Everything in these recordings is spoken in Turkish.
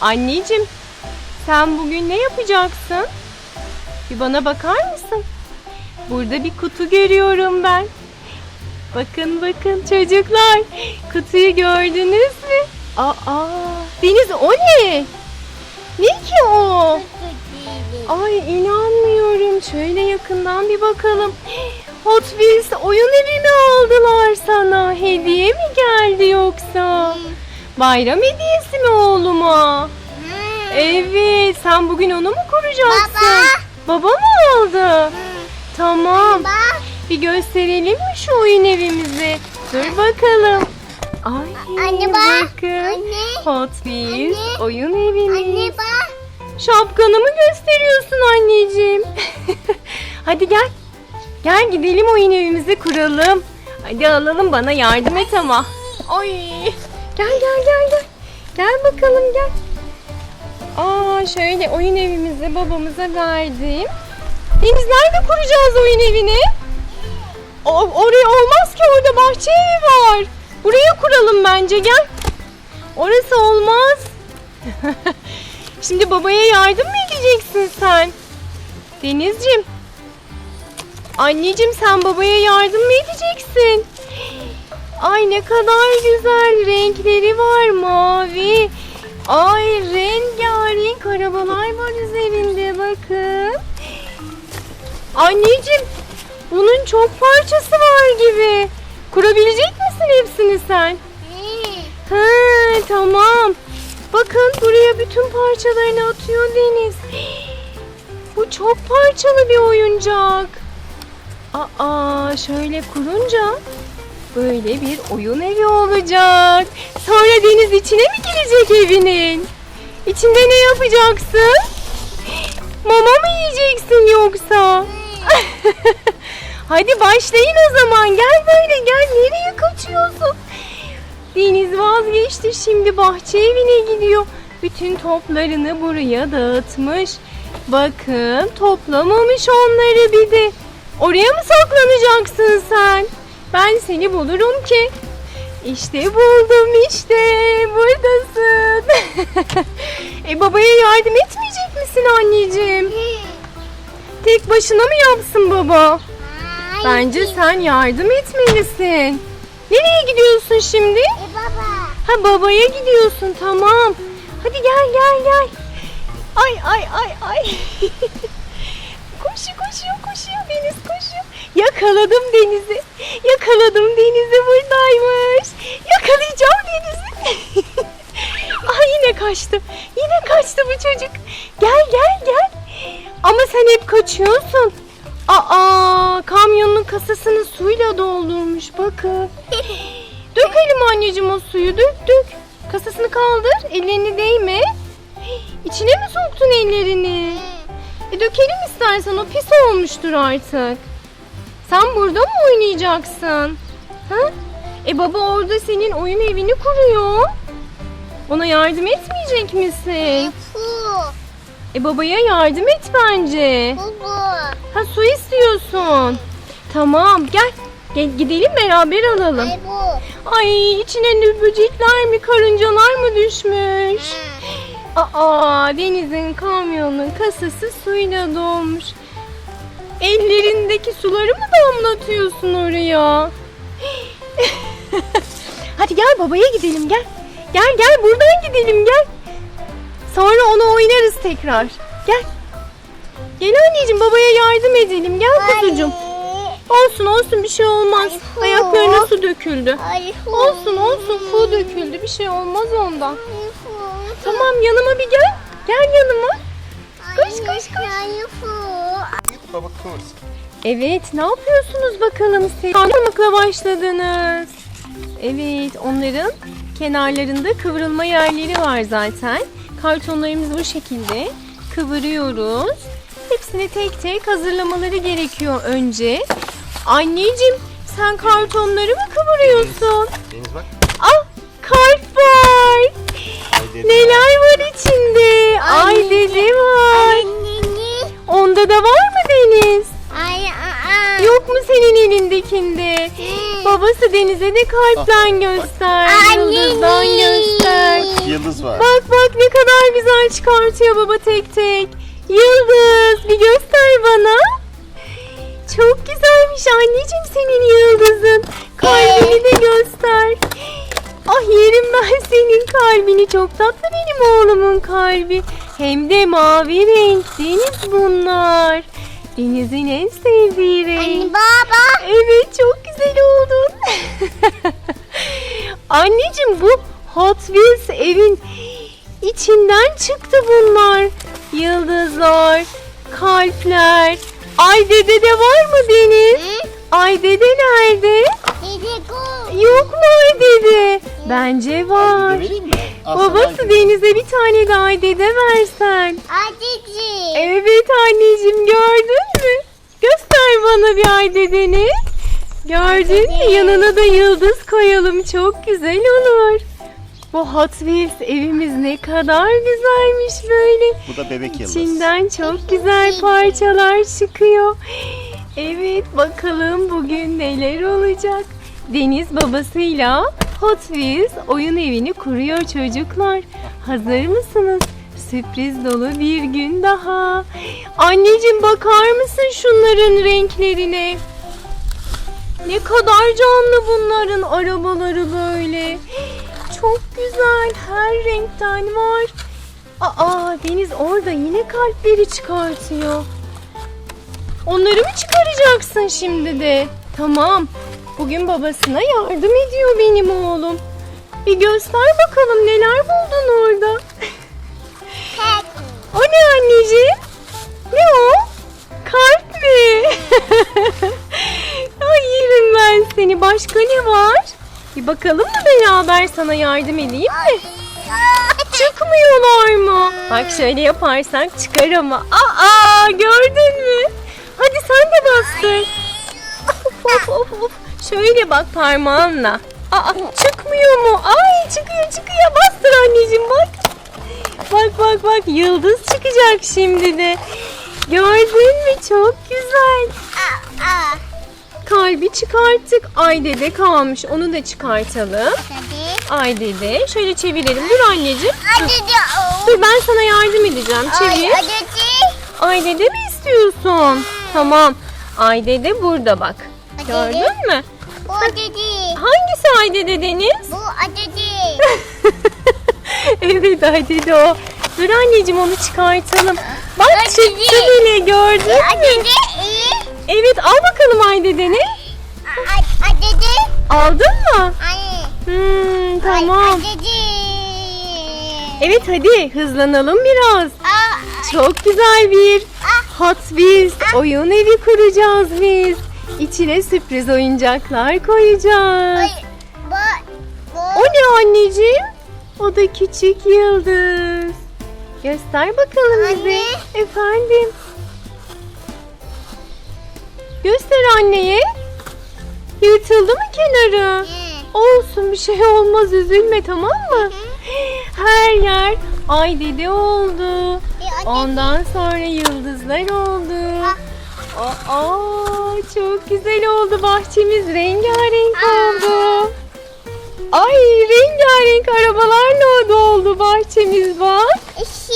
Anneciğim, sen bugün ne yapacaksın? Bir bana bakar mısın? Burada bir kutu görüyorum ben. Bakın bakın çocuklar, kutuyu gördünüz mü? Aa, Deniz o ne? Ne ki o? Ay inanmıyorum. Şöyle yakından bir bakalım. Hot Wheels oyun evi mi aldılar sana? Hediye mi geldi yoksa? Bayram hediyesi mi oğluma? Evet, sen bugün onu mu kuracaksın? Baba mı aldı? Tamam. Bak. Bir gösterelim mi şu oyun evimizi? Dur bakalım. Ay Anne bak. bakın. Anne. Hot Wheels Anne. oyun evimiz. Anne bak. Şapkanı mı gösteriyorsun anneciğim? Hadi gel. Gel gidelim oyun evimizi kuralım. Hadi alalım bana yardım et ama. Oy. Gel gel gel gel. Gel bakalım gel. Aa şöyle oyun evimizi babamıza verdim. Deniz nerede kuracağız oyun evini? O, oraya olmaz ki orada bahçe evi var. Buraya kuralım bence gel. Orası olmaz. Şimdi babaya yardım mı edeceksin sen? Denizciğim. Anneciğim sen babaya yardım mı edeceksin? Ay ne kadar güzel renkleri var mavi. Ay rengarenk arabalar var üzerinde bakın. Anneciğim bunun çok parçası var gibi. Kurabilecek misin hepsini sen? Ha tamam. Bakın buraya bütün parçalarını atıyor Deniz. Bu çok parçalı bir oyuncak. Aa şöyle kurunca böyle bir oyun evi olacak. Sonra Deniz içine mi girecek evinin? İçinde ne yapacaksın? Mama mı yiyeceksin yoksa? Hadi başlayın o zaman. Gel böyle gel. Nereye kaçıyorsun? Deniz vazgeçti şimdi bahçe evine gidiyor. Bütün toplarını buraya dağıtmış. Bakın toplamamış onları bir de. Oraya mı saklanacaksın sen? Ben seni bulurum ki. İşte buldum işte buradasın. e babaya yardım etmeyecek misin anneciğim? Tek başına mı yapsın baba? Bence sen yardım etmelisin. Nereye gidiyorsun şimdi? E baba. Ha babaya gidiyorsun tamam. Hadi gel gel gel. Ay ay ay ay. koşuyor koşuyor koşuyor Deniz koşuyor. Yakaladım Deniz'i. Yakaladım Deniz'i buradaymış. Yakalayacağım Deniz'i. ay yine kaçtı. Yine kaçtı bu çocuk. Gel gel gel. Ama sen hep kaçıyorsun. Aa kamyonun kasasını suyla doldurmuş bakın. Dökelim anneciğim o suyu dök dök. Kasasını kaldır ellerini değme. İçine mi soktun ellerini? E dökelim istersen o pis olmuştur artık. Sen burada mı oynayacaksın? Ha? E baba orada senin oyun evini kuruyor. Ona yardım etmeyecek misin? Fu. E babaya yardım et bence. Bu. Ha su istiyorsun. Tamam gel. Gel gidelim beraber alalım. Ay bu. Ay içine ne böcekler mi karıncalar mı düşmüş? Aa denizin kamyonun kasası suyla dolmuş. Ellerindeki suları mı damlatıyorsun oraya? Hadi gel babaya gidelim gel. Gel gel buradan gidelim gel. Sonra onu oynarız tekrar. Gel. Gel anneciğim babaya yardım edelim. Gel kuzucuğum. Olsun olsun bir şey olmaz. Ayaklarına su döküldü. Olsun olsun su döküldü. Bir şey olmaz ondan. Tamam yanıma bir gel. Gel yanıma. Koş, koş, koş. Kıvırsın. Evet ne yapıyorsunuz bakalım? Kavurmakla başladınız. Evet onların kenarlarında kıvrılma yerleri var zaten. Kartonlarımız bu şekilde. Kıvırıyoruz. Hepsini tek tek hazırlamaları gerekiyor önce. Anneciğim sen kartonları mı kıvırıyorsun? Kalpten göster. Anne. Yıldızdan göster. Yıldız var. Bak bak ne kadar kadar güzel çıkartıyor baba tek tek. Yıldız bir göster bana. Çok güzelmiş anneciğim senin yıldızın. Kalbini de göster. Ah yerim ben senin kalbini. Çok tatlı benim oğlumun kalbi. Hem de mavi renk. Deniz bunlar. Deniz'in en sevdiği renk. Anne baba. Evet çok güzel oldun. Anneciğim bu Hot Wheels evin içinden çıktı bunlar. Yıldızlar, kalpler. Ay dede de var mı Deniz? Hı? Ay dede nerede? Dede. Yok mu ay dede? Bence var. Babası. Deniz'e bir tane ay dede versen. Adeci. Evet anneciğim gördün mü? Göster bana bir ay dedeni. Gördün mü? Yanına da yıldız koyalım. Çok güzel olur. Bu Hot Wheels evimiz ne kadar güzelmiş böyle. Bu da bebek yıldız. İçinden çok güzel parçalar çıkıyor. Evet bakalım bugün neler olacak. Deniz babasıyla Hot Wheels oyun evini kuruyor çocuklar. Hazır mısınız? Sürpriz dolu bir gün daha. Anneciğim bakar mısın şunların renklerine? Ne kadar canlı bunların arabaları böyle. Çok güzel. Her renkten var. Aa Deniz orada yine kalpleri çıkartıyor. Onları mı çıkaracaksın şimdi de? Tamam. Bugün babasına yardım ediyor benim oğlum. Bir göster bakalım neler buldun orada. O ne anneciğim? Ne o? Kalp mi? Ay yerim ben seni. Başka ne var? Bir bakalım mı beraber sana yardım edeyim mi? Çıkmıyorlar mı? Bak şöyle yaparsak çıkar ama. Aa gördün mü? Hadi sen de bastır. Of, of, of, of. Şöyle bak parmağınla. Aa çıkmıyor mu? Ay çıkıyor çıkıyor. Bastır anneciğim bak. Bak bak bak yıldız çıkacak şimdi de. Gördün mü? Çok güzel. Kalbi çıkarttık. Ay dede kalmış. Onu da çıkartalım. Ay dede. Şöyle çevirelim. Dur anneciğim. Dur. Dur ben sana yardım edeceğim. Çevir. Ay dede mi istiyorsun? Tamam. Ay dede burada bak. Gördün mü? Bu adeci. Hangisi Ay dede Deniz? Bu adeci. evet Ay dede o. Dur anneciğim onu çıkartalım. Bak çıktı bile gördün mü? Adeci iyi. Evet al bakalım Ay dedeni. A- Adeci. Aldın mı? Anne. Hmm, tamam. Adeci. Evet hadi hızlanalım biraz. Aa, Çok güzel bir Hot Wheels oyun evi kuracağız biz. İçine sürpriz oyuncaklar koyacağız. ay, bu, O bu. ne anneciğim? O da küçük yıldız. Göster bakalım bize. Anne. Efendim. Göster anneye. Yırtıldı mı kenarı? Hı. Olsun bir şey olmaz üzülme tamam mı? Her yer ay dede oldu. Adeci. Ondan sonra yıldızlar oldu. Aa, çok güzel oldu bahçemiz rengarenk oldu. Ay rengarenk arabalarla doldu bahçemiz bak. İşi.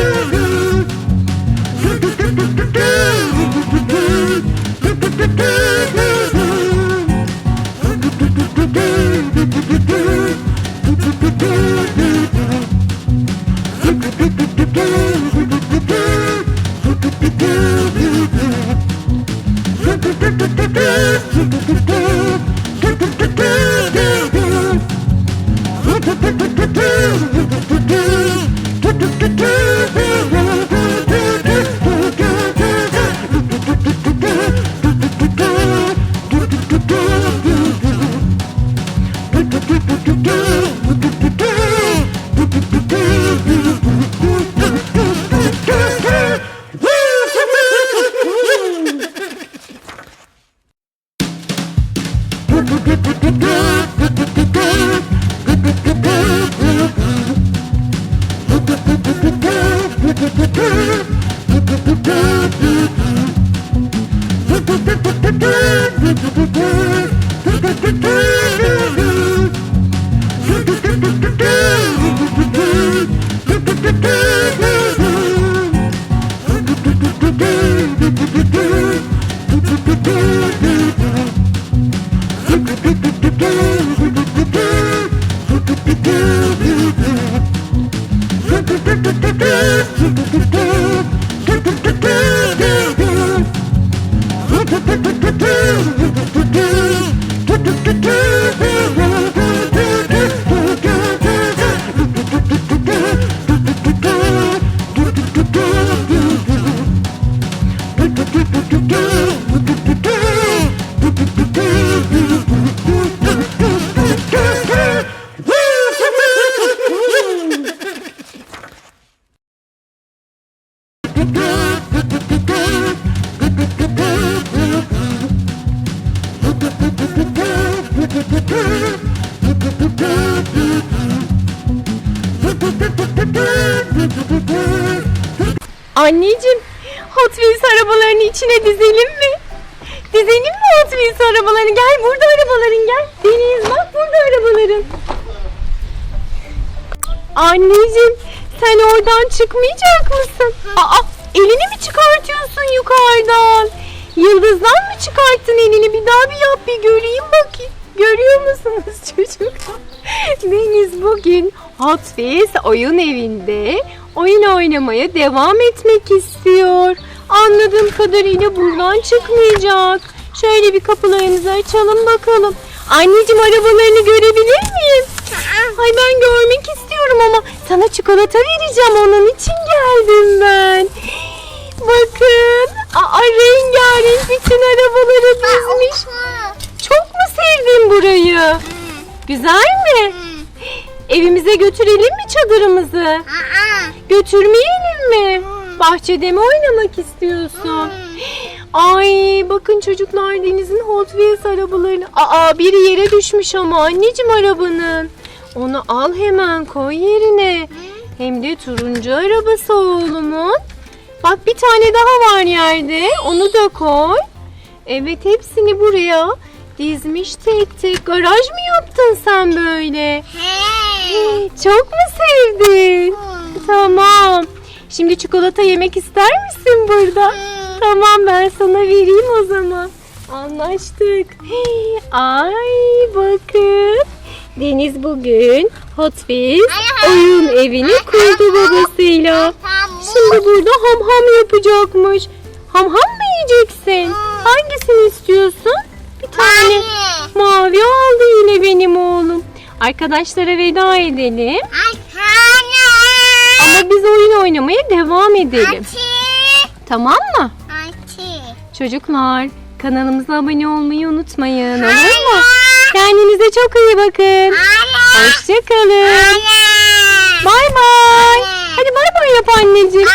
Anneciğim, Hot Wheels arabalarını içine dizelim mi? Dizelim mi Hot Wheels arabalarını? Gel burada arabaların gel. Deniz bak burada arabaların. Anneciğim, sen oradan çıkmayacak mısın? Aa, elini mi çıkartıyorsun yukarıdan? Yıldızdan mı çıkarttın elini? Bir daha bir yap bir göreyim bakayım. Görüyor musunuz çocuklar? Deniz bugün Hot Wheels oyun evinde oyun oynamaya devam etmek istiyor. Anladığım kadarıyla buradan çıkmayacak. Şöyle bir kapılarınızı açalım bakalım. Anneciğim arabalarını görebilir miyim? Ay ben görmek istiyorum ama sana çikolata vereceğim onun için geldim ben. Bakın. Aa, rengarenk bütün arabaları dizmiş. Çok mu sevdin burayı? Güzel mi? Evimize götürelim mi çadırımızı? Götürmeyelim mi? Bahçede mi oynamak istiyorsun? Ay bakın çocuklar Deniz'in Hot Wheels arabalarını. Aa biri yere düşmüş ama anneciğim arabanın. Onu al hemen koy yerine. Hem de turuncu arabası oğlumun. Bak bir tane daha var yerde. Onu da koy. Evet hepsini buraya dizmiş tek tek. Garaj mı yaptın sen böyle? Hey. Çok mu sevdin? Tamam. Şimdi çikolata yemek ister misin burada? Tamam ben sana vereyim o zaman. Anlaştık. Hey, Ay bakın. Deniz bugün Hot Wheels oyun evini kurdu babasıyla. Şimdi burada ham ham yapacakmış. Ham ham mı yiyeceksin? Hangisini istiyorsun? Tane mavi aldı yine benim oğlum. Arkadaşlara veda edelim. Ama biz oyun oynamaya devam edelim. Tamam mı? Çocuklar kanalımıza abone olmayı unutmayın olur mu? Kendinize çok iyi bakın. Hoşçakalın. Bay bay. Hadi bay bay yap anneciğim.